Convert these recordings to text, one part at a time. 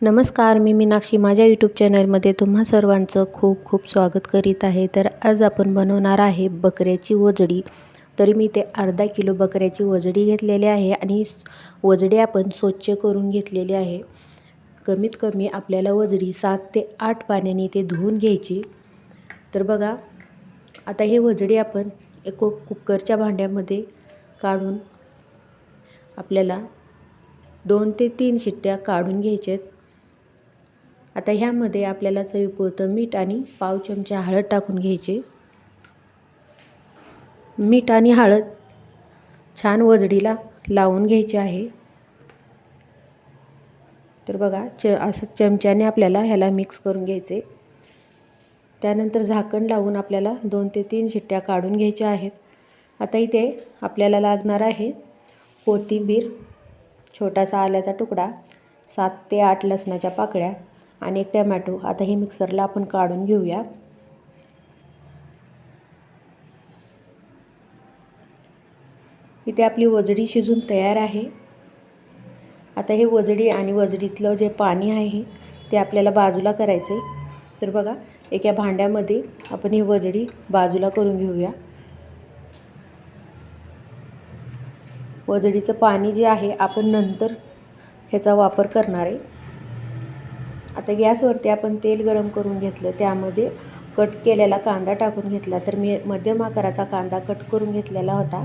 नमस्कार मी मीनाक्षी. माझ्या यूट्यूब चॅनलमध्ये तुम्हा सर्वांचं खूप खूप स्वागत करीत आहे. तर आज आपण बनवणार आहे बकऱ्याची वजडी. तरी मी ते अर्धा किलो बकऱ्याची वजडी घेतलेली आहे आणि वजडी आपण स्वच्छ करून घेतलेली आहे. कमीत कमी आपल्याला वजडी सात ते आठ पाण्याने ते धुवून घ्यायची. तर बघा आता हे वजडी आपण एक कुकरच्या भांड्यामध्ये काढून आपल्याला दोन ते तीन शिट्ट्या काढून घ्यायच्यात आता ह्यामध्ये आपल्याला चवीपुरतं मीठ आणि पाव चमचा हळद टाकून घ्यायचे. मीठ आणि हळद छान वजडीला लावून घ्यायचे आहे. तर बघा च असं चमच्याने आपल्याला ह्याला मिक्स करून घ्यायचे. त्यानंतर झाकण लावून आपल्याला दोन ते तीन शिट्ट्या काढून घ्यायच्या आहेत. आता इथे आपल्याला लागणार आहे कोथिंबीर छोटासा आल्याचा तुकडा सात ते आठ लसणाच्या पाकळ्या. आणि एक टॅमॅटो. आता हे मिक्सरला आपण काढून घेऊया. इथे आपली वजडी शिजून तयार आहे. आता हे वजडी आणि वजडीतलं जे पाणी आहे ते आपल्याला बाजूला करायचं आहे तर बघा एका भांड्यामध्ये आपण ही वजडी बाजूला करून घेऊया. वजडीचं पाणी जे आहे आपण नंतर ह्याचा वापर करणार आहे. आता गॅसवरती आपण तेल गरम करून घेतलं त्यामध्ये कट केलेला कांदा टाकून घेतला. तर मी मध्यम आकाराचा कांदा कट करून घेतलेला होता.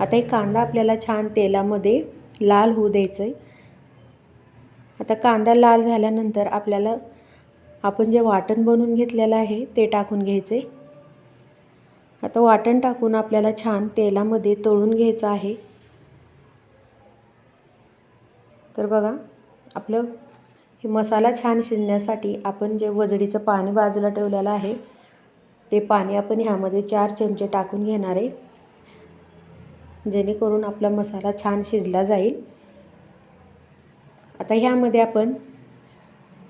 आता एक कांदा आपल्याला छान तेलामध्ये लाल होऊ द्यायचं आहे आता कांदा लाल झाल्यानंतर आपल्याला आपण जे वाटण बनवून घेतलेलं आहे ते टाकून घ्यायचं आहे आता वाटण टाकून आपल्याला छान तेलामध्ये तळून घ्यायचं आहे. तर बघा आपलं की मसाला छान शिजण्यासाठी आपण जे वजडीचं पाणी बाजूला ठेवलेलं आहे ते पाणी आपण ह्यामध्ये चार चमचे टाकून घेणार आहे. जेणेकरून आपला मसाला छान शिजला जाईल. आता ह्यामध्ये आपण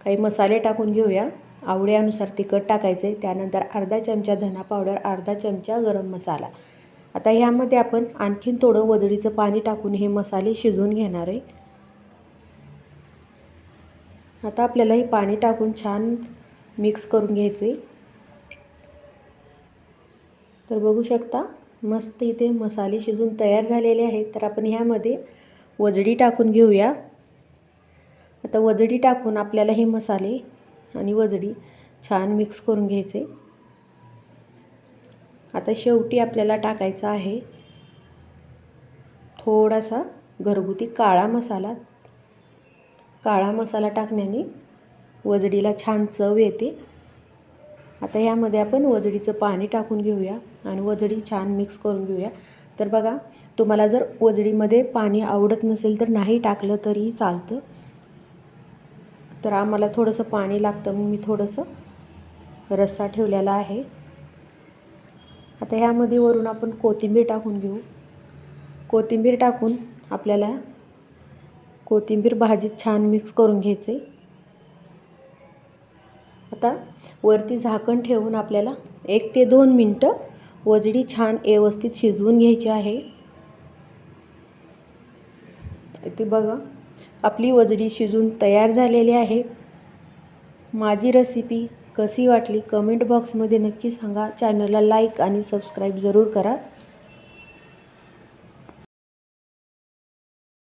काही मसाले टाकून घेऊया. आवडीनुसार तिखट टाकायचे त्यानंतर अर्धा चमचा धना पावडर अर्धा चमचा गरम मसाला. आता ह्यामध्ये आपण आणखीन थोडं वजडीचं पाणी टाकून हे मसाले शिजवून घेणार आहे. आता आपल्याला हे पाणी टाकून छान मिक्स करून घ्यायचे तर बघू शकता मस्त इथे मसाले शिजून तयार झालेले आहेत. तर आपण ह्यामध्ये वजडी टाकून घेऊया. आता वजडी टाकून आपल्याला हे मसाले आणि वजडी छान मिक्स करून घ्यायचे आता शेवटी आपल्याला टाकायचा आहे थोडासा घरगुती काळा मसाला. काळा मसाला टाकण्याने वजडीला छान चव येते. आता ह्यामध्ये आपण वजडीचं पाणी टाकून घेऊया आणि वजडी छान मिक्स करून घेऊया. तर बघा तुम्हाला जर वजडीमध्ये पाणी आवडत नसेल तर नाही टाकलं तरीही चालतं. तर आम्हाला थोडंसं पाणी लागतं मग मी थोडंसं रस्सा ठेवलेला आहे. आता ह्यामध्ये वरून आपण कोथिंबीर टाकून घेऊ. कोथिंबीर टाकून आपल्याला कोथिंबीर भाजीत छान मिक्स करून घ्यायचे. आता वरती झाकण ठेवून आपल्याला एक ते दोन मिनटं वजडी छान व्यवस्थित शिजवून घ्यायची आहे. ते बघा आपली वजडी शिजून तयार झालेली आहे. माझी रेसिपी कशी वाटली कमेंट बॉक्समध्ये नक्की सांगा. चॅनलला लाईक आणि सबस्क्राईब जरूर करा.